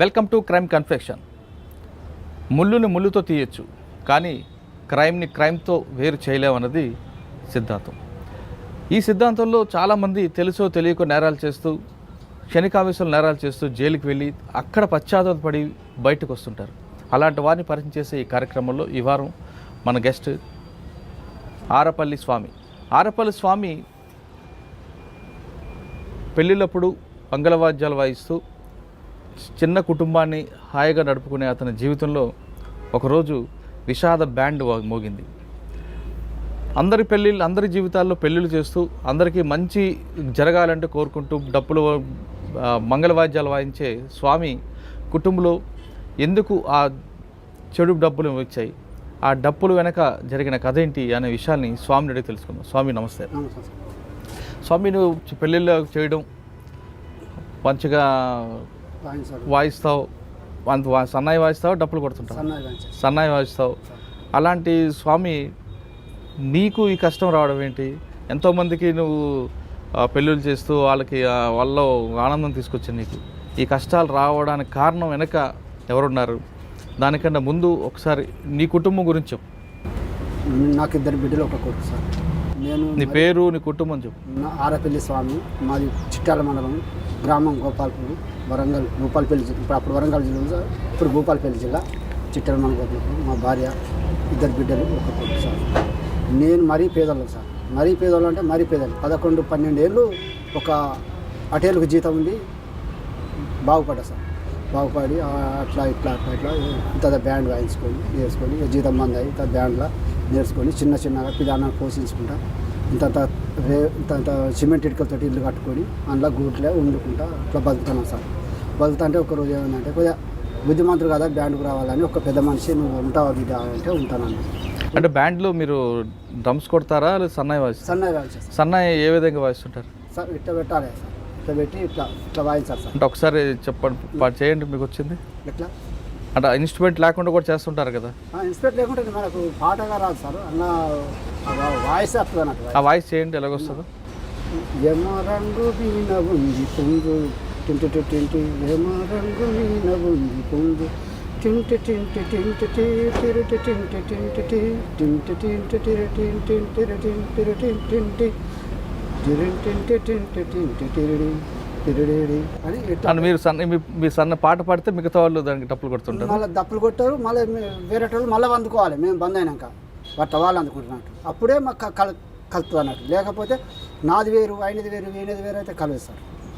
Welcome to crime confession ముళ్ళుని ముళ్ళుతో తీయచ్చు కానీ క్రైమ్ని క్రైమ్తో వేరు చేయలేమన్నది సిద్ధాంతం. ఈ సిద్ధాంతంలో చాలామంది తెలుసో తెలియక నేరాలు చేస్తూ క్షణికావేశంలో నేరాలు చేస్తూ జైలుకి వెళ్ళి అక్కడ పశ్చాత్తాపడి బయటకు వస్తుంటారు అలాంటి వారిని పరిచయం చేసే ఈ కార్యక్రమంలో ఈ వారం మన గెస్ట్ ఆరపల్లి స్వామి. ఆరపల్లి స్వామి పెళ్ళిళ్ళప్పుడు మంగళవాద్యాలు వాయిస్తూ చిన్న కుటుంబాన్ని హాయిగా నడుపుకునే అతని జీవితంలో ఒకరోజు విషాద బ్యాండ్ మోగింది. అందరి పెళ్ళిళ్ళు అందరి జీవితాల్లో పెళ్ళిళ్ళు చేస్తూ అందరికీ మంచి జరగాలంటే కోరుకుంటూ డప్పులు మంగళవాద్యాలు వాయించే స్వామి కుటుంబంలో ఎందుకు ఆ చెడు డబ్బులు వచ్చాయి? ఆ డప్పులు వెనక జరిగిన కథ ఏంటి అనే విషయాన్ని స్వామిని అడిగి తెలుసుకుందాం. స్వామి నమస్తే. స్వామి నువ్వు పెళ్ళిళ్ళు చేయడం మంచిగా వాయిస్తావు అంత సన్నాయి వాయిస్తావు డప్పులు కొడుతుంటావు? సన్నాయి వాయిస్తావు. అలాంటి స్వామి నీకు ఈ కష్టం రావడం ఏంటి? ఎంతోమందికి నువ్వు పెళ్ళిళ్ళు చేస్తూ వాళ్ళకి ఆ, వాళ్ళలో ఆనందం తీసుకొచ్చింది నీకు. ఈ కష్టాలు రావడానికి కారణం వెనక ఎవరున్నారు? దానికన్నా ముందు ఒకసారి నీ కుటుంబం గురించి నాకు ఇద్దరు బిడ్డలు ఒక కొడుకు సార్. నేను నీ పేరు నీ కుటుంబం చెప్పు. నా ఆరపల్లి స్వామి మాది చిట్టాల మండలం గ్రామం గోపాల్పూర్ వరంగల్ భూపాలపల్లి జిల్లా. ఇప్పుడు అప్పుడు వరంగల్ జిల్లా ఉంది సార్. ఇప్పుడు భూపాలపల్లి జిల్లా చిట్టాల మండలం గోపాల్పూర్ మా భార్య ఇద్దరు బిడ్డలు ఒక కొడుకు సార్. నేను మరీ పేదలు సార్. మరీ పేదలు అంటే మరీ పేదలు పదకొండు పన్నెండు ఏళ్ళు ఒక అటేళ్ళకు జీతం ఉండి బాగుపడ్డా సార్. బాగుపడి ఆ, అట్లా ఇట్లా అట్లా ఇట్లా ఇంత బ్యాండ్ వాయించుకొని వేసుకొని ఇక జీతం మంది అయ్యి ఇంత బ్యాండ్లో నేర్చుకొని చిన్న చిన్నగా పిల్లలను పోషించుకుంటా ఇంత రే ఇంత సిమెంట్ ఇటుకలతో ఇల్లు కట్టుకొని అందులో గూట్లే వండుకుంటా అట్లా బతుకుతున్నాం సార్. బతుకుతా అంటే ఒక రోజు ఏమంటే కొద్దిగా బుద్ధిమంతుడు కదా బ్యాండ్కు రావాలని ఒక పెద్ద మనిషి నువ్వు ఉంటావా బిడ్డ? అంటే ఉంటానన్న అంటే బ్యాండ్లో మీరు డ్రమ్స్ కొడతారా లేదా సన్నాయి వాయిస్తారా? సన్నగా వాయించారు సార్. సన్నాయి ఏ విధంగా వాయిస్తుంటారు? సార్ ఇట్లా పెట్టాలి సార్. ఇట్లా పెట్టి ఇట్లా ఇట్లా వాయించాలి సార్. అంటే ఒకసారి చెప్పండి చేయండి మీకు వచ్చింది. ఎట్లా? అంటే ఇన్స్ట్రుమెంట్ లేకుండా కూడా చేస్తుంటారు కదా? ఇన్స్పెక్టర్ లేకుంటే మనకు పాటగా రాదు సార్. అన్న వాయిస్ వస్తుంది ఆ వాయిస్ చేయండి ఎలాగొస్తుందో. యమ రంగు వీణ ఉంది పొంగు టింటి టింటి యమ రంగు వీణ ఉంది పొంగు టింటి టింటి టింటి తిరుటి టింటి టింటి టింటి టింటి తిరు టింటి తిరు టింటి టింటి టింటి. టింటి టింటి తిరుడి తిరుడి అని మీరు సన్న మీ- సన్న పాట పాడితే మిగతా వాళ్ళు దానికి డప్పులు కొడుతుంటారు. మళ్ళీ దప్పులు కొట్టారు మళ్ళీ వేరే వాళ్ళు మళ్ళీ అందుకోవాలి. మేము బంద్ అయినాక. బట్ వాళ్ళు అందుకుంటున్నట్టు. అప్పుడే మాకు కల్ కలుపుతుంది అన్నట్టు. లేకపోతే నాది వేరు ఆయనది వేరు వీణది వేరు అయితే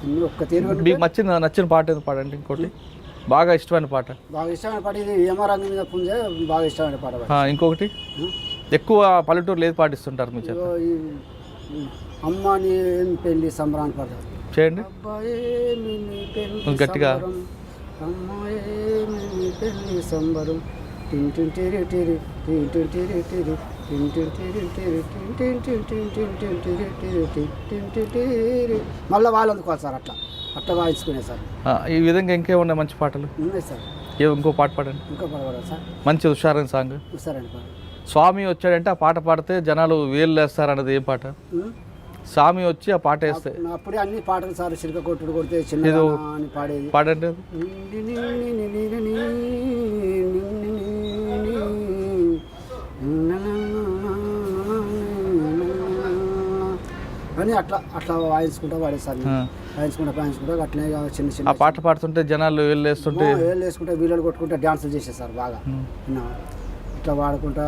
ఇన్ని ఒక్క తీరు మీకు నచ్చిన నచ్చిన పాట ఏదో పాడండి ఇంకోటి. బాగా ఇష్టమైన పాట. బాగా ఇష్టమైన పాట ఇది యమరంగం మీద పుంజే బాగా ఇష్టమైన పాట ఇంకొకటి? ఎక్కువ పల్లెటూరులో ఏది పాటిస్తుంటారు మీ చేత? ఇదిగో ఈ అమ్మ నీ పెళ్ళి సంబరాన్ని పాడతారు. చేయండి. గట్టిగా. సంబరం, మళ్ళీ వాళ్ళు అందుకోవాలి సార్ అట్లా. అట్లా వాయించుకునే సార్. ఈ విధంగా ఇంకేమున్నాయి మంచి పాటలు? ఉన్నాయి సార్. ఏ ఇంకో పాట పాడండి. ఇంకా పడవరా సార్. మంచి హుషారైన సాంగ్. అండి పాడు. స్వామి వచ్చాడంటే ఆ పాట పాడితే జనాలు వేలు వేస్తారు అన్నది ఏం పాట? స్వామి వచ్చి ఆ పాట వేస్తే అప్పుడు- అన్ని పాటలు సార్ చిలక కొట్టుడు కొడితే చిన్న అని పాడేది పాడండి. అని అట్లా అట్లా వాయించుకుంటా వాడేసారు ఆ. వాయించుకుంటా వాయించుకుంటా అట్లనే ఇక చిన్న ఆ చిన్న పాట పాడుతుంటే జనాలు వేలు వేస్తుంటే వేలు వేసుకుంటా వీళ్ళు కొట్టుకుంటా డ్యాన్సులు చేసేసారు బాగా? ఇట్లా వాడుకుంటా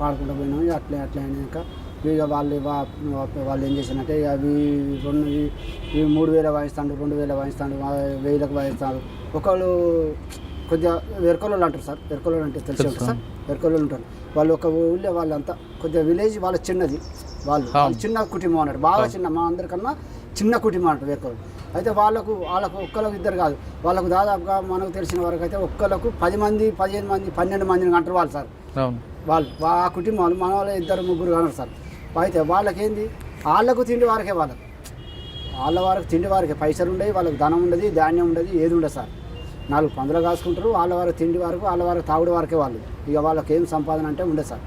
పాడుకుంటా పోయినాం అట్లే అట్లే అయినాక ఇక వాళ్ళు వాళ్ళు ఏం చేశారంటే ఇక అవి రెండు ఇవి- మూడు వేల వాయిస్తాడు రెండు వేల వాయిస్తాడు వెయ్యిలకు వాయిస్తాడు ఒకళ్ళు కొద్దిగా వెరకలు అంటారు సార్ వెరకలు అంటే తెలిసి. ఉంటుంది సార్ వెరకలు ఉంటారు. వాళ్ళు ఒక ఊళ్ళో వాళ్ళంతా కొద్దిగా విలేజ్ వాళ్ళ చిన్నది వాళ్ళు చిన్న కుటుంబం అన్నట్టు బాగా చిన్న మా అందరికన్నా చిన్న కుటుంబం అంటారు వెరకలు అయితే వాళ్ళకు వాళ్ళకు ఒక్కరికి ఇద్దరు కాదు వాళ్ళకు దాదాపుగా మనకు తెలిసిన వరకు అయితే ఒక్కలకు పది మంది పదిహేను మంది పన్నెండు మందిని అంటారు వాళ్ళు సార్. వాళ్ళు ఆ కుటుంబాలు మన వాళ్ళు ఇద్దరు ముగ్గురు కానరు సార్. అయితే వాళ్ళకేంది? వాళ్ళకు తిండి వారికే వాళ్ళకు. వాళ్ళ వారికి తిండి వారికి. పైసలు ఉండేవి వాళ్ళకి ధనం ఉండదు ధాన్యం ఉండదు ఏది ఉండదు సార్. నాలుగు పందులు కాసుకుంటారు వాళ్ళ వారికి తిండి వరకు వాళ్ళ వారికి తాగుడు వరకే వాళ్ళు. ఇక వాళ్ళకి ఏం సంపాదన అంటే ఉండదు సార్.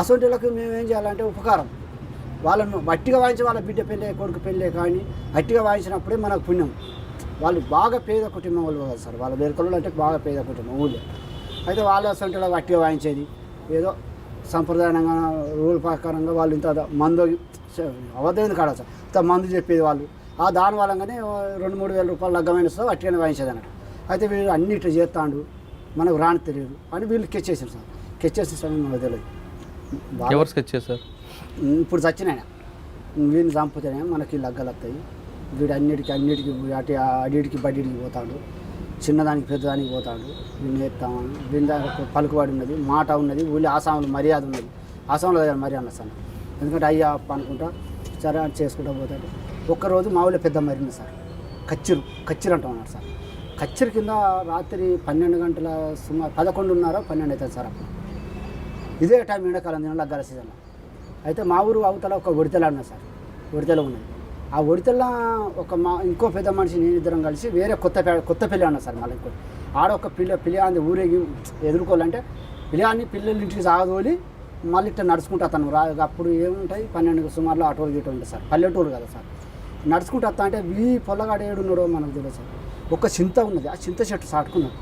అసొంటిలకు మేము ఏం చేయాలంటే ఉపకారం. వాళ్ళను గట్టిగా వాయించి వాళ్ళ బిడ్డ పెళ్ళే కొడుకు పెళ్ళే కానీ అట్టిగా వాయించినప్పుడే మనకు పుణ్యం. వాళ్ళు బాగా పేద కుటుంబం వాళ్ళు కదా సార్. వాళ్ళ వేరుకలు అంటే బాగా పేద కుటుంబం ఊళ్ళో. అయితే వాళ్ళ సొంటలో వట్టిగా వాయించేది. ఏదో సంప్రదాయంగా రూల్ ప్రకారంగా వాళ్ళు ఇంత మందు అవద్దైంది కాడ సార్ ఇంత మందు చెప్పేది వాళ్ళు. ఆ దాని వలంగానే రెండు మూడు వేల రూపాయలు లగ్గమైన సార్ వట్టిగానే వాయించేది అన్నట్టు. అయితే వీళ్ళు అన్ని ఇట్లా చేస్తాడు. మనకు రాని తెలియదు. అని వీళ్ళు కెచ్చేసారు సార్. కెచ్చేసిన సార్ మనకు తెలియదు. ఎవరు స్కెచ్ చేశారు? ఇప్పుడు చచ్చినాయన వీడిని చంపుతేనే మనకి లగ్గలు వస్తాయి వీడు అన్నిటికీ అన్నిటికీ అటు అడిటికి బడిటికి పోతాడు. చిన్నదానికి పెద్దదానికి పోతాడు. వీడిని ఎత్తామని. వీని పలుకుబడి ఉన్నది మాట ఉన్నది ఊళ్ళో ఆసాములు మర్యాద ఉన్నది. ఆసాములు కదా మర్యాద సార్ ఎందుకంటే అయ్యా అప్ప అనుకుంటా సరే చేసుకుంటా పోతాడు. ఒక్కరోజు మా ఊళ్ళో పెద్ద మరింది సార్. కచ్చిరు కచ్చిరు అంటున్నారు సార్. కచ్చిరు కింద రాత్రి పన్నెండు గంటల సుమారు పదకొండున్నర పన్నెండు అవుతుంది సార్ అప్పుడు. ఇదే టైం ఎండాకాలం తినాలి లగ్గాల సీజన్లో. అయితే మా ఊరు అవతల ఒక ఉడితల ఉన్నది సార్. ఒడితెల ఉన్నది. ఆ ఒడితల్లా ఒక మా ఇంకో పెద్ద మనిషి నేను ఇద్దరం కలిసి వేరే కొత్త కొత్త పెళ్ళి అన్నది సార్ మళ్ళీ ఇంకోటి. ఆడ ఒక పిల్ల పిల్లి ఊరేగి ఎదుర్కోవాలంటే పిల్లాన్ని పిల్లల ఇంటికి సాగదోలి మళ్ళీ ఇట్లా నడుచుకుంటా అతను రా అప్పుడు ఏముంటాయి? పన్నెండు సుమారులో ఆటోలు గీటో ఉంటుంది సార్. పల్లెటూరు కదా సార్. నడుచుకుంటూ వస్తా అంటే వీ పొల్లగాడు ఏడున్నాడో మనకు తెలియదు సార్. ఒక చింత ఉన్నది. ఆ చింత చెట్టు సాటుకున్నాడు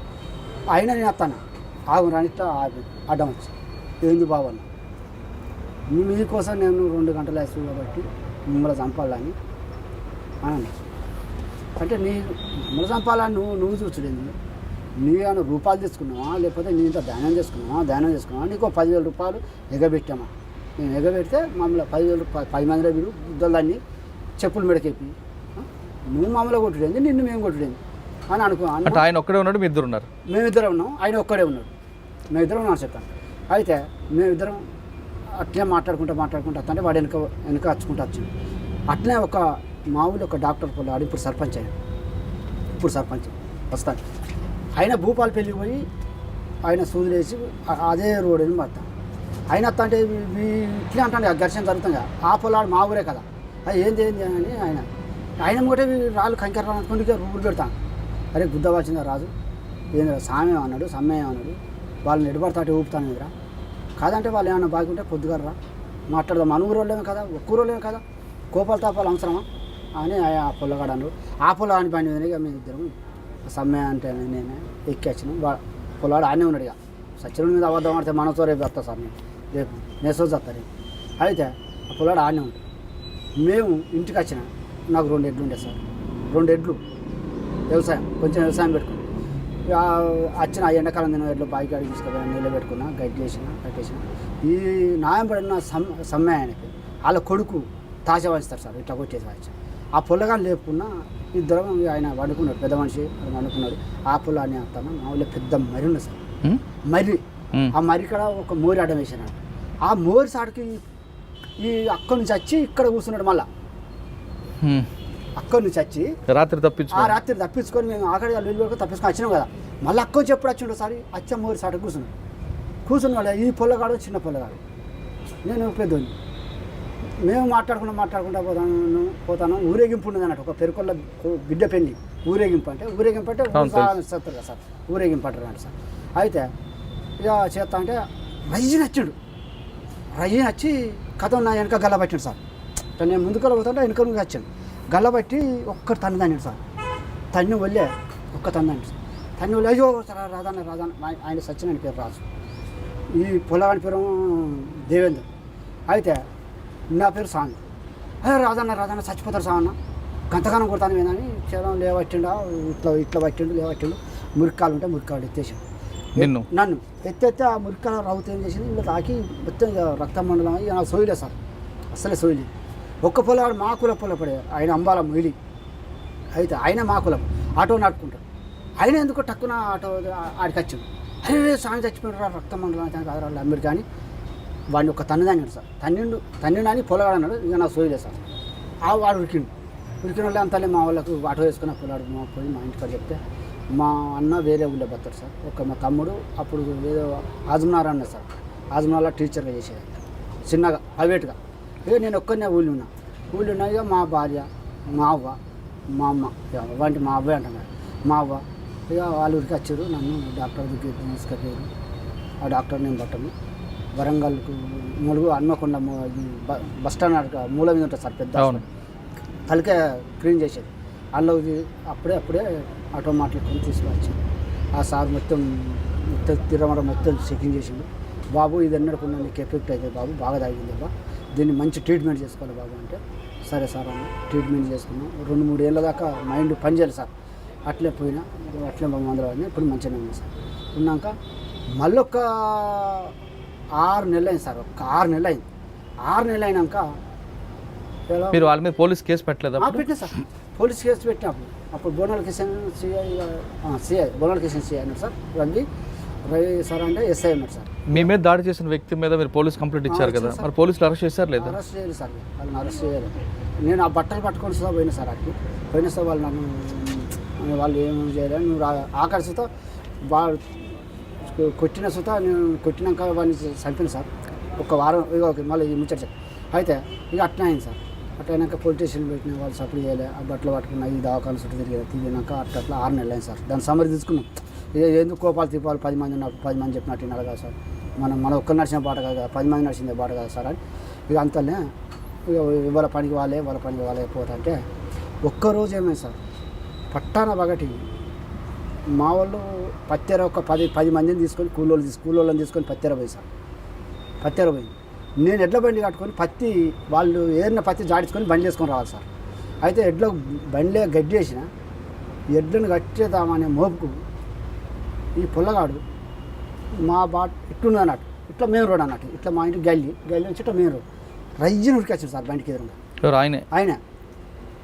ఆయన నేను వస్తాను? ఆగు రానిట్ట అడ్డం వచ్చి. ఏంది బాబు అన్న మీకోసం నేను రెండు గంటల వేసు కాబట్టి మిమ్మల్ని చంపాలని అంటే నీ మిమ్మల్ని చంపాలని నువ్వు నువ్వు చూసుడేంది నీ ఏమైనా రూపాయలు తీసుకున్నావా? లేకపోతే నీ ఇంత ధ్యానం చేసుకున్నావా ధ్యానం చేసుకున్నావా నీకు పదివేల రూపాయలు ఎగబెట్టామా? నేను ఎగబెడితే మమ్మల్ని పదివేల రూపాయలు పది మందిలో వీడు బుద్ధలన్నీ చెప్పులు మెడకెప్పి? నువ్వు మమ్మల్ని కొట్టుడేంది నిన్ను మేము కొట్టుడేంది అని అనుకో అన్న అంటే ఆయన ఒక్కడే ఉన్నాడు మీ ఇద్దరు ఉన్నారు. మేమిద్దరం ఉన్నాం ఆయన ఒక్కడే ఉన్నాడు. మేమిద్దరం ఉన్నాం చెప్పాను అయితే మేమిద్దరం అట్లే మాట్లాడుకుంటూ మాట్లాడుకుంటూ వస్తుంటే వాడు వెనక వెనక వచ్చుకుంటూ వచ్చింది అట్లే ఒక మా ఊళ్ళో ఒక డాక్టర్ పోలాడు ఇప్పుడు సర్పంచ్ ఆయన. ఇప్పుడు సర్పంచ్. వస్తాను ఆయన భూపాల్ పెళ్ళికి పోయి ఆయన సూదిలేసి అదే రోడ్ అని పడతాం. ఆయన అత్త అంటే వీ- ఇట్లే అంటాడు ఆ ఘర్షణ జరుగుతుంది కదా ఆ పొలాడు మా ఊరే కదా. అది ఏంది ఏంది అని ఆయన. ఆయన కూడా రాళ్ళు కంకర అనుకుంటే రూపులు పెడతాను అరే గుద్ద వచ్చింది రాజు? ఏంది సామ్యం అన్నాడు సమ్మేయం అన్నాడు వాళ్ళని ఎడబడతాటే ఊపుతాను ఎదురా కాదంటే వాళ్ళు ఏమైనా బాగుంటే పొద్దుగారు రా. మాట్లాడదాం. మన ఊరోళ్ళేమే కదా ఒక్కరోళ్ళేమే కదా. కోపాలు తాపాలు అవసరమా? అని ఆ ఆ పొల్లగాడు అన్నాడు ఆ పొలగాని పని మీద ఇక మేము ఇద్దరం సమ్మె అంటే నేనే ఎక్కొచ్చిన వా పొలగాడు ఆనే ఉన్నాడు ఇక. సత్యం మీద అబద్ధం ఆడితే మనతో రేపు వస్తా సార్ నేను రేపు నెసో వస్తా రేపు. అయితే ఆ పొలాడు ఆనే ఉంటాడు మేము ఇంటికి వచ్చిన. నాకు రెండు ఎడ్లు ఉండే సార్. రెండు ఎడ్లు. వ్యవసాయం. కొంచెం వ్యవసాయం పెట్టుకున్నాం. ఇక వచ్చిన ఆ ఎండాకాలం నేను ఎడ్లు బాయికి అడిగి తీసుకుపోయి నీళ్ళు పెట్టుకున్నా గడ్డి చేసిన కట్టేసిన ఈ నాయం పడిన సమ్ సమ్మె ఆయనకి. వాళ్ళ కొడుకు తాజా వంచుతారు సార్. ఇట్లా కొట్టేసి వచ్చి ఆ పొల్లగాని లేపుకున్నా ఇద్దరం ఆయన వండుకున్నాడు పెద్ద మనిషి వండుకున్నాడు. ఆ పొల్ల అని అంటాను మా ఊళ్ళో పెద్ద మరి ఉంది సార్? మరి. ఆ మరి ఇక్కడ ఒక మోరి అడ్డం వేసినాడు ఆ మోరి సాటుకి ఈ అక్కడి నుంచి వచ్చి ఇక్కడ కూర్చున్నాడు మళ్ళా. అక్కడి నుంచి వచ్చి రాత్రి ఆ తప్పించుకో రాత్రి తప్పించుకొని మేము ఆఖరి వీళ్ళు వరకు తప్పించుకొని వచ్చినాం కదా. మళ్ళీ అక్క వచ్చి ఎప్పుడు వచ్చిండో సారి అచ్చ మోరి సాట కూర్చున్నాడు. కూర్చున్నాడు ఈ పొల్లగాడు చిన్న పొల్లగాడు. నేను పెద్దోని మేము మాట్లాడుకుంటూ మాట్లాడుకుంటూ పోతాను పోతాను. ఊరేగింపు ఉన్నది అన్నట్టు. ఒక పెరుకొల్ల బిడ్డ పెళ్ళి ఊరేగింపు అంటే ఊరేగింపు అంటే. సత్తారు కదా సార్. ఊరేగింపు అంటారు అంటే సార్. అయితే ఇక చేస్తా అంటే రయ్యి నచ్చాడు. రయ్యి నచ్చి కథ నా వెనక గల్ల పట్టాడు సార్. నేను ముందుకు పోతుంటే వెనక నుంచి వచ్చాను గల్ల పట్టి ఒక్క తన్ను తన్నాడు సార్. తన్ను వల్లే ఒక్క తన్నాడు సార్. తన్ను వల్లే అయ్యో సార్ రాధాన్న రాధాన్న ఆయన- ఆయన సత్యనారాయణ పేరు రాజు. ఈ పొలగాని పేరు దేవేంద్ర. అయితే నా పేరు స్వామి అదే రాజన్న రాజన్న చచ్చిపోతారు స్వామి గంతగానం కొడతాను ఏదని చేరం లేవట్టిండా ఇట్లా ఇట్లా పట్టిండు లేవట్టిండు. మురికాలు ఉంటే మురికాలు ఎత్తేసాడు నిన్ను? నన్ను. ఎత్తెత్తే ఆ మురికాల రవ్వుతో ఏం చేసింది? ఇలా తాకి మొత్తం ఇక రక్త మండలం ఇక నాకు సోయలే సార్. అసలే సోయలే. ఒక్క పొలగాడు మా కుల పొల పడే ఆయన అంబాల మొయిలి. అయితే ఆయన మా కులం. ఆటో నడుపుకుంటాడు ఆయన ఎందుకో టక్కున ఆటో ఆడికి వచ్చిండు. అరే స్వామి చచ్చిపోయాడు రక్త మండలం అయితే కాదు వాళ్ళు అమ్మిరు కానీ వాడిని ఒక తన్ను తన్నాడు సార్. తన్నిండు తన్నిండు అని పొలగాడు అన్నాడు. ఇక నాకు సోయలే సార్. ఆ వాడు ఉరికిండు. ఉరికిన వాళ్ళు అంతలే మా వాళ్ళకు ఆటో వేసుకున్న పొలాడు మా పోయి మా ఇంటికాడ చెప్తే మా అన్న వేరే ఊళ్ళో పోతాడు సార్. ఒక మా తమ్ముడు అప్పుడు ఏదో ఆజమనార్ అన్న సార్. ఆజమనార్లో టీచర్గా చేసేది. చిన్నగా ప్రైవేట్గా. ఇక నేను ఒక్కనే ఊళ్ళో ఉన్నా. ఊళ్ళో ఉన్నా ఇక మా భార్య మా అవ్వ మా అమ్మ వంటి మా అవ్వే అంటున్నారు మా అవ్వ ఇక వాళ్ళ ఊరికి వచ్చారు నన్ను డాక్టర్ దగ్గరికి తీసుకెళ్ళారు. ఆ డాక్టర్ నేను పట్టను వరంగల్కు ములుగు హన్మకొండ ము- ఇది బ- బస్ స్టాండ్ అక్కడ మూల మీద ఉంటుంది సార్ పెద్ద తలకే క్లీన్ చేసేది. అందులో అప్పుడే అప్పుడే ఆటో మాట్లాడుకొని తీసుకువచ్చి ఆ సార్ మొత్తం మొత్తం తిరమర మొత్తం చెకింగ్ చేసిండు. బాబు ఇది ఎన్నడకుండా నీకు ఎఫెక్ట్ అవుతుంది బాబు బాగా తాగింది బాబా దీన్ని మంచి ట్రీట్మెంట్ చేసుకోవాలి బాబు అంటే. సరే సార్ అన్న ట్రీట్మెంట్ చేసుకున్నాం రెండు మూడు ఏళ్ళ దాకా మైండ్ పనిచేయాలి సార్. అట్లే పోయినా అట్లే మందులు వాడినా ఇప్పుడు మంచిగానే ఉంది సార్. ఉన్నాక మళ్ళొక్క ఆరు నెలలు అయింది సార్ ఒక్క ఆరు నెలలు అయింది ఆరు నెలలు అయినాక మీరు వాళ్ళ మీద పోలీస్ కేసు పెట్టలేదా పెట్టిన సార్. పోలీస్ కేసు పెట్టినప్పుడు అప్పుడు. బోనాల కిషన్ సిఐ సిఐ బోనాల కిషన్ సిఐ అన్నాడు సార్ రవి రవి సార్ అంటే ఎస్ఐ అన్నాడు సార్. మీ మీద దాడి చేసిన వ్యక్తి మీద మీరు పోలీస్ కంప్లైంట్ ఇచ్చారు కదా సార్. మరి పోలీసులు అరెస్ట్ చేశారు లేదా? అరెస్ట్ చేయాలి సార్ వాళ్ళని అరెస్ట్ చేయాలి నేను ఆ బట్టలు పట్టుకొని సుధా పోయినా సార్ అక్కడికి. పోయిన సార్ వాళ్ళు నన్ను వాళ్ళు ఏం చేయలేదు నువ్వు సుత వాళ్ళు కొట్టిన సుత నేను కొట్టినాక వాడిని చంపిన సార్. ఒక వారం ఇక ఓకే మళ్ళీ ముచ్చట సార్ అయితే ఇక అట్లా అయింది సార్. అట్లా అయినాక పోలీస్ స్టేషన్ పెట్టిన వాళ్ళు సప్లై చేయలే. ఆ బట్టలు పట్టుకున్న ఈ దవాఖాన చుట్టూ తిరిగి తిరిగినాక అట్లా అట్లా ఆరు నెలలు అయింది సార్. దాన్ని సమరి తీసుకున్నాం. ఇక ఎందుకు కోపాలు తిప్పాలి పది మంది నాకు పది మంది చెప్పినట్టు వినాలి కదా సార్. మనం మన ఒక్కరు నడిచిన బాట కాదు పది మంది నడిచిందే బాట కదా సార్ అని. ఇక అంతలే ఇక ఇవాళ పనికి వాళ్ళే వాళ్ళ పనికి వాళ్ళే పోతాంటే ఒక్కరోజు ఏమైంది సార్? పట్టాన పగటి మా వాళ్ళు పత్తెర ఒక పది పది మందిని తీసుకొని కూలోళ్ళు తీసు కూలోళ్ళని తీసుకొని పత్తెర పోయి సార్. పత్తెర పోయి. నేను ఎడ్ల బండి కట్టుకొని పత్తి వాళ్ళు ఏరిన పత్తి జాడించుకొని బండి వేసుకొని రావాలి సార్. అయితే ఎడ్ల బండిలో గడ్డి వేసిన ఎడ్లను కట్టేద్దామనే మోపుకు ఈ పుల్లగాడు మా బాట ఇట్టున్నది అన్నట్టు. ఇట్లా మెయిన్ రోడ్ అన్నట్టు. ఇట్లా మా ఇంటి గల్లి గల్లి నుంచి ఇట్లా మెయిన్ రోడ్. ఉరికొచ్చాడు సార్ బండికి ఎదురుగా. ఆయనే? ఆయన.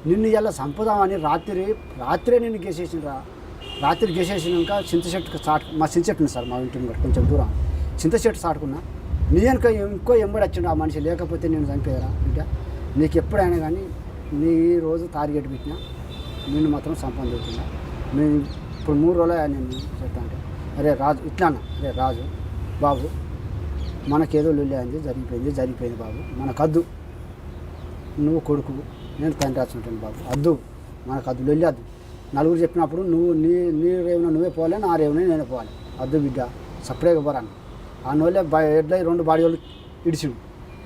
నిన్ను ఇలా చంపుదామని రాత్రి రాత్రే నిన్ను గెసేసిండ్రా. రాత్రి గెసేసినాక చింత చెట్టుకు చాటు మా చింత చెట్టు ఉంది సార్ మా ఇంటి ముందు కొంచెం దూరం. చింత చెట్టు చాటుకున్నా. నీ వెనుక ఇంకో ఎంబడి వచ్చిండు ఆ మనిషి లేకపోతే నేను చంపేయరా బిడ్డ? నీకు ఎప్పుడైనా కానీ నీ ఈ రోజు టార్గెట్ పెట్టినా నిన్ను మాత్రం సంపాదించుకున్నా నేను ఇప్పుడు మూడు రోజులు నేను చెప్తా అంటే అరే రాజు ఇట్లా అరే రాజు బాబు మనకేదో లొల్లి అయింది జరిగిపోయింది జరిగిపోయింది బాబు. మనకద్దు. నువ్వు కొడుకు నేను తండ్రి రాసుకుంటాను బాబు. అద్దు. మనకు అద్దు. వెళ్ళొద్దు నలుగురు చెప్పినప్పుడు నువ్వు నీ నీ రేవున నువ్వే పోవాలి నా రేవున నేను పోవాలి. అద్దు బిడ్డ సపరేట్గా పోరాను. ఆ నోళ్ళే బా ఎడ్ల రెండు బాడీ వాళ్ళు ఇడిచిండు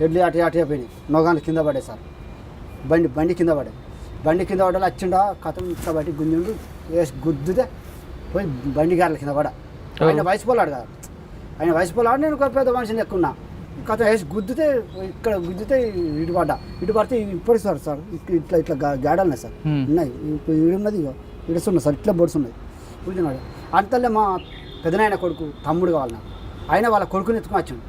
ఎడ్లు అటు అటు అయిపోయినాయి నోగాలు కింద పడే సార్ బండి బండి కింద పడే బండి కింద పడాలి వచ్చిండా కథం ఇట్లా బట్టి గుంజుండు వేసి గుద్దుతే పోయి బండి గారెల కింద పడ ఆయన వయసు పోలాడు కదా. ఆయన వయసు పోలాడు నేను ఒక పెద్ద మనిషిని ఎక్కున్నా కథ వేసి గుద్దితే ఇక్కడ గుద్దితే ఇటు పడ్డా. ఇటు పడితే ఇప్పుడు సార్ సార్ ఇట్లా ఇట్లా గాడాలు సార్. ఉన్నాయి. ఇప్పుడు ఈడు ఉన్నది సార్ ఇట్లా బొడ్స్ ఉన్నాయి. కూర్చున్నాడు. అంతలో మా పెదనాయన కొడుకు తమ్ముడు కావాలి నాకు. ఆయన వాళ్ళ కొడుకుని ఎత్తుకుని వచ్చాడు.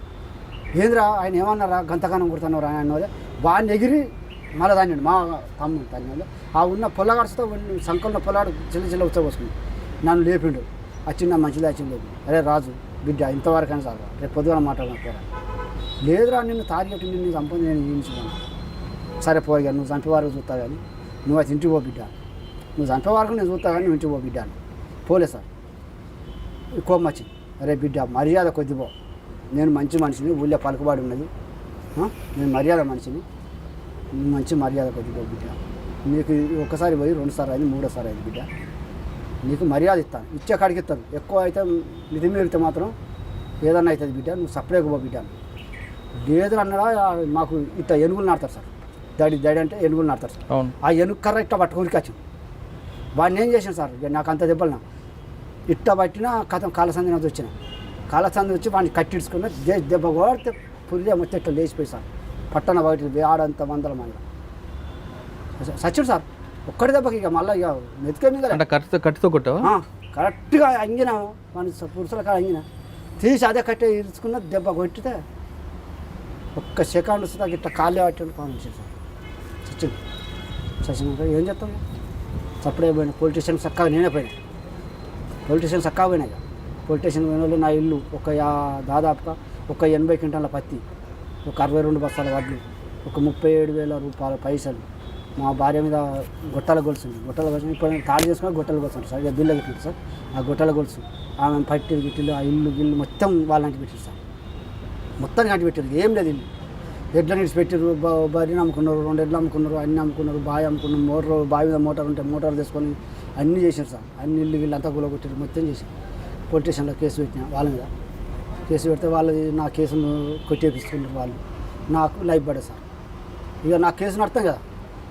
ఏంద్రా ఆయన ఏమన్నారా? గంతగానం కొడుతున్నారా అని అన్నది. వాడిని ఎగిరి మళ్ళీ దాన్ని మా తమ్ముడు దాని ఆ ఉన్న పొల్లగాడుతో సంకల్లో పొల్లాడు చిన్న చిన్న ఉత్సవం వస్తుంది నన్ను లేపిండు. వచ్చిండ మంచిది వచ్చింది లేదు అరే రాజు బిడ్డ ఇంతవరకు అని సార్ రేపు పొద్దుగా మాట్లాడకపోరా లేదురా నిన్ను టార్గెట్ నిన్ను చంపని నేను ఊహించుకున్నాను సరే పోయి నువ్వు చంపేవారు చూస్తావు కానీ నువ్వు అది ఇంటికి పో బిడ్డ. నువ్వు చంపే వరకు నేను చూస్తా కానీ ఇంటికి పో బిడ్డ అని పోలే సార్ కోపం వచ్చింది అరే బిడ్డ మర్యాద కొద్దిపో నేను మంచి మనిషిని ఊళ్ళో పలుకుబడి ఉన్నది? నేను మర్యాద మనిషిని మంచి మర్యాద కొద్దిపో బిడ్డ నీకు ఒకసారి పోయి రెండుసార్లు అయింది మూడోసారి అయింది బిడ్డ నీకు మర్యాద ఇస్తాను ఇచ్చే కాడికి ఇస్తాను ఎక్కువ అయితే నిధి మీరితే మాత్రం ఏదన్నా అవుతుంది బిడ్డ నువ్వు సపరేట్గా పో బిడ్డ. లేదు అన్నడా మాకు ఇట్లా ఎనుగులు నాడతారు సార్ దడి దడి అంటే ఎనుగులు నాడతారు సార్ ఆ ఎనుగు కర్ర ఇట్లా పట్టుకొని వచ్చాను వాడిని ఏం చేశాను సార్? నాకు అంత దెబ్బలు ఇట్ట పట్టిన కథం కాలసంది నుంచి వచ్చిన. కాలసంది వచ్చి వాడిని కట్టించుకున్న దెబ్బ కొడితే పుర్రె మొత్తం ఇట్లా లేచిపోయి సార్. పట్టణ బయట ఆడంత వందల మంది. సచ్చుడు సార్ ఒక్కడి దెబ్బకి ఇక మళ్ళీ ఇక మెతికే మీద కొట్టావా? ఆ, కరెక్ట్గా అంగిన మన పురుషుల కాడ అంగిన. తీసి అదే కట్టే ఇరుచుకున్న దెబ్బ కొట్టితే ఒక్క సెకండ్ వస్తుంది ఇట్లా కాళ్ళే పట్టి పాము సార్. సచిన్ సచిన్ ఏం చెప్తాం సప్పుడే పోయినా. పొలిటీషియన్ చక్కగా నేనే పోయినా. పొలిటీషియన్ చక్కగా పోయినా ఇక. పొలిటీషియన్ పోయిన వాళ్ళు నా ఇల్లు ఒక యా- దాదాపుగా ఒక ఎనభై క్వింటాల పత్తి ఒక అరవై రెండు బస్తాల వడ్లు ఒక ముప్పై ఏడు వేల రూపాయల పైసలు. మా భార్య మీద గొట్టాల గొలుసు ఉంది. గొట్టాల గొలుసు ఇప్పుడు నేను తాడు చేసుకుని గొట్టాల గొలుసు సార్. ఇక బిల్లు పెట్టింది సార్. ఆ గొట్టాల గొలుసు. ఆమె పట్టి గిట్టిలు ఆ ఇల్లు గిల్లు మొత్తం వాళ్ళంటి పెట్టారు సార్. మొత్తానికి అంటి పెట్టారు ఏం లేదు ఇల్లు. ఎడ్ల నీడ్స్ పెట్టారు బర్రెని అమ్ముకున్నారు రెండు ఎడ్లు అమ్ముకున్నారు అన్ని అమ్ముకున్నారు బావి అమ్ముకున్నారు మోటార్ బావి మీద మోటార్ ఉంటే మోటార్ తీసుకొని అన్నీ చేశారు సార్. అన్ని ఇల్లు గిల్లు అంతా గుల కొట్టారు మొత్తం చేశారు. పోలీస్ స్టేషన్లో కేసు పెట్టిన వాళ్ళ మీద. కేసు పెడితే వాళ్ళు నా కేసును కొట్టేపిస్తున్నారు వాళ్ళు. నాకు లైఫ్ పడే సార్. ఇక నా కేసు నడతాం కదా.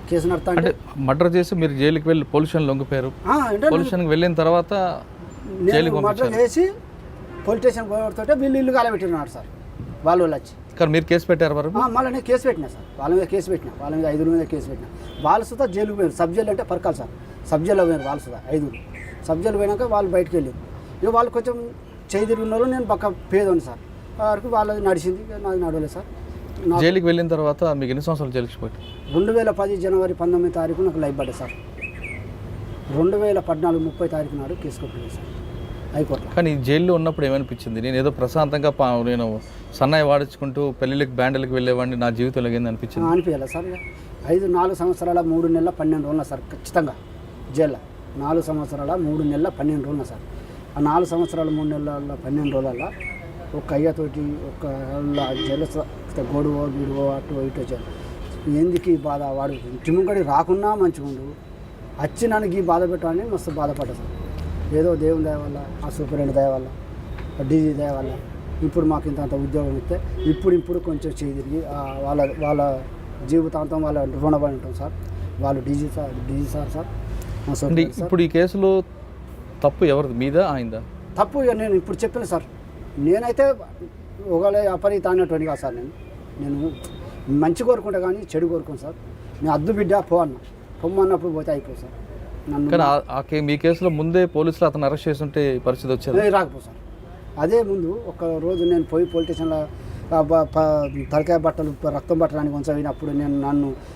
కేసు నడతా అంటే మర్డర్ చేసి మీరు జైలుకి వెళ్ళి పొల్యూషన్ లొంగిపోయారు. పొల్యూషన్కి వెళ్ళిన తర్వాత మర్డర్ చేసి పోలీస్ స్టేషన్ పోతుంటే వీళ్ళు ఇల్లు కాలబెట్టినాడు సార్. వాళ్ళు వాళ్ళు వచ్చి కానీ మీరు కేసు పెట్టారు మరి? మళ్ళీ నేను కేసు పెట్టినా సార్. వాళ్ళ మీద కేసు పెట్టినా. వాళ్ళ మీద ఐదుగురు మీద కేసు పెట్టినా. వాళ్ళు సుతా జైలుకు పోయారు సబ్ జైలు అంటే పరకాలి సార్. సబ్ జైల్లో పోయారు వాళ్ళు సుతా ఐదుగురు. సబ్ జైలు పోయినాక వాళ్ళు బయటకు వెళ్ళారు. ఇక వాళ్ళు కొంచెం చేయి తిరిగి ఉన్నారు నేను పక్క పేదోని సార్. వరకు వాళ్ళది నడిచింది. నాది నడవలేదు సార్. జైలుకి వెళ్ళిన తర్వాత మీకు ఎన్ని సంవత్సరాలు జైలుకి పోయి రెండు వేల పది జనవరి పంతొమ్మిది తారీఖు నాకు లైఫ్ పడ్డా సార్. రెండు వేల పద్నాలుగు ముప్పై తారీఖు నాడు కేసు సార్. హైకోర్టులో. కానీ జైల్లో ఉన్నప్పుడు ఏమనిపించింది? నేను ఏదో ప్రశాంతంగా పా- నేను సన్నాయి వాడించుకుంటూ పెళ్ళిళ్ళకి బ్యాండ్లకి వెళ్ళేవాడిని నా జీవితంలో ఏంది అనిపించింది? అనిపించాలి సార్. ఐదు నాలుగు సంవత్సరాల మూడు నెలల పన్నెండు రోజుల సార్. ఖచ్చితంగా జైల్లో. నాలుగు సంవత్సరాల మూడు నెలల పన్నెండు రోజుల సార్. ఆ నాలుగు సంవత్సరాల మూడు నెలల పన్నెండు రోజుల ఒక అయ్యతోటి ఒక జలస గొడవ గిడువ అటు ఇటు వచ్చారు ఎందుకు ఈ బాధ వాడు? ఇంటి ముంగడి రాకున్నా మంచిగా ఉండు వచ్చి నన్ను ఈ బాధ పెట్టాలని మస్తు బాధపడ్డా సార్. ఏదో దేవుని దయ వల్ల ఆ సూపరింట్ దయ వల్ల ఆ డీజీ దయ వల్ల ఇప్పుడు మాకు ఇంత అంత ఉద్యోగం ఇస్తే ఇప్పుడు ఇప్పుడు కొంచెం చేయి వాళ్ళ వాళ్ళ జీవితాంతం వాళ్ళ రుణపడి ఉంటాం సార్. వాళ్ళు DG sir DG sir sir ఇప్పుడు ఈ కేసులో తప్పు ఎవరిది? మీద ఆయిందా తప్పు ఇక నేను ఇప్పుడు చెప్పిన సార్. నేనైతే ఒకవేళ అపరీత అన్నటువంటి కాదు సార్ నేను. నేను మంచి కోరుకుంటా కానీ చెడు కోరుకోను సార్. నేను అద్దు బిడ్డ పో అన్న. పొమ్మన్నప్పుడు పోతే అయిపోయి సార్. కానీ మీ కేసులో ముందే పోలీసులు అతను అరెస్ట్ చేస్తుంటే పరిస్థితి వచ్చేది? నేను రాకపో సార్. అదే ముందు ఒక రోజు నేను పోయి పోలీస్ స్టేషన్లో తలకాయ బట్టలు రక్తం పట్టడానికి కొంచెం అయినప్పుడు నేను నన్ను